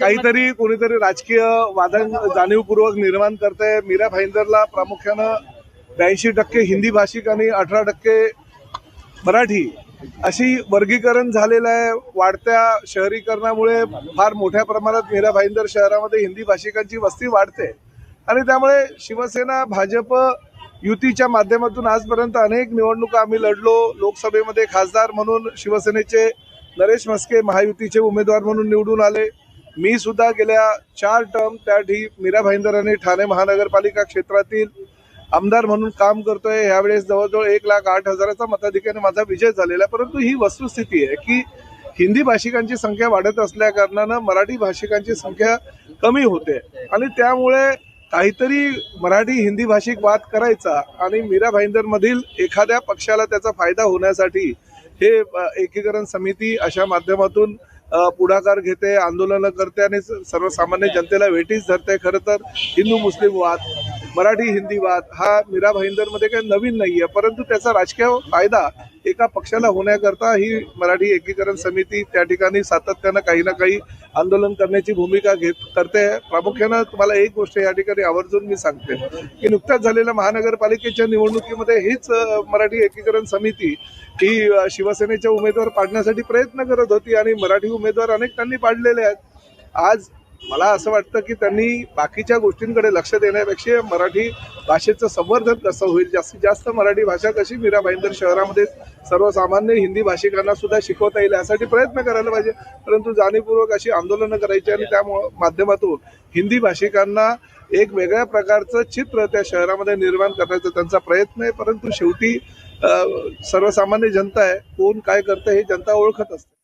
काहीतरी कोणीतरी राजकीय वादन जाणीवपूर्वक निर्माण करते. मीरा भाईंदरला प्रामुख्यानं ब्याऐंशी टक्के हिंदी भाषिक आणि अठरा टक्के मराठी अशी वर्गीकरण झालेलं आहे. वाढत्या शहरीकरणामुळे फार मोठ्या प्रमाणात मीरा भाईंदर शहरामध्ये हिंदी भाषिकांची वस्ती वाढते. आणि त्यामुळे शिवसेना भाजप युतीच्या माध्यमातून आजपर्यंत अनेक निवडणुका आम्ही लढलो. लोकसभेमध्ये खासदार म्हणून शिवसेनेचे नरेश म्हस्के महायुतीचे उमेदवार म्हणून निवडून आले. मी सुद्धा गेल्या चार टर्म त्याठी मीरा भाईंदर आणि ठाणे महानगरपालिका क्षेत्रातील आमदार म्हणून काम करतोय. यावेळेस जवळजवळ एक लाख आठ हजाराचा मताधिक्याने माझा विजय झालेला आहे. परंतु ही वस्तुस्थिती आहे की हिंदी भाषिकांची संख्या वाढत असल्या कारणानं मराठी भाषिकांची संख्या कमी होते. आणि त्यामुळे काहीतरी मराठी हिंदी भाषिक वाद करायचा आणि मीरा भाईंदर मधील एखाद्या पक्षाला त्याचा फायदा होण्यासाठी हे एकीकरण समिती अशा माध्यमातून पुढाकार घेते आंदोलनं करते आणि सर्वसामान्य जनतेला वेठीस धरते. खरं तर हिंदू मुस्लिम वाद मराठी हिंदी वाद हा मीरा भाईंदरमध्ये काही नवीन नाहीये परंतु त्याचा राजकीय फायदा एका पक्षाला होण्याकरता ही मराठी एकीकरण समिती त्या ठिकाणी सातत्यानं काही ना काही आंदोलन करण्याची भूमिका घेत करते. प्रामुख्यानं तुम्हाला एक गोष्ट या ठिकाणी आवर्जून मी सांगते की नुकत्याच झालेल्या महानगरपालिकेच्या निवडणुकीमध्ये हीच मराठी एकीकरण समिती ही शिवसेनेच्या उमेदवार पाडण्यासाठी प्रयत्न करत होती आणि मराठी उमेदवार अनेक त्यांनी पाडलेले आहेत. आज मला असं वाटतं की त्यांनी बाकीच्या गोष्टींकडे लक्ष देण्यापेक्षा मराठी भाषेचं संवर्धन कसं होईल? जास्तीत जास्त मराठी भाषा कशी मीरा भाईंदर शहरामध्ये सर्वसामान्य हिंदी भाषिकांना सुद्धा शिकवता येईल यासाठी प्रयत्न करायला पाहिजे. परंतु जाणीवपूर्वक अशी आंदोलनं करायची आणि त्या माध्यमातून हिंदी भाषिकांना एक वेगळ्या प्रकारचं चित्र त्या शहरामध्ये निर्माण करण्याचा त्यांचा प्रयत्न आहे. परंतु शेवटी सर्वसामान्य जनता आहे. कोण काय करतं हे जनता ओळखत असते.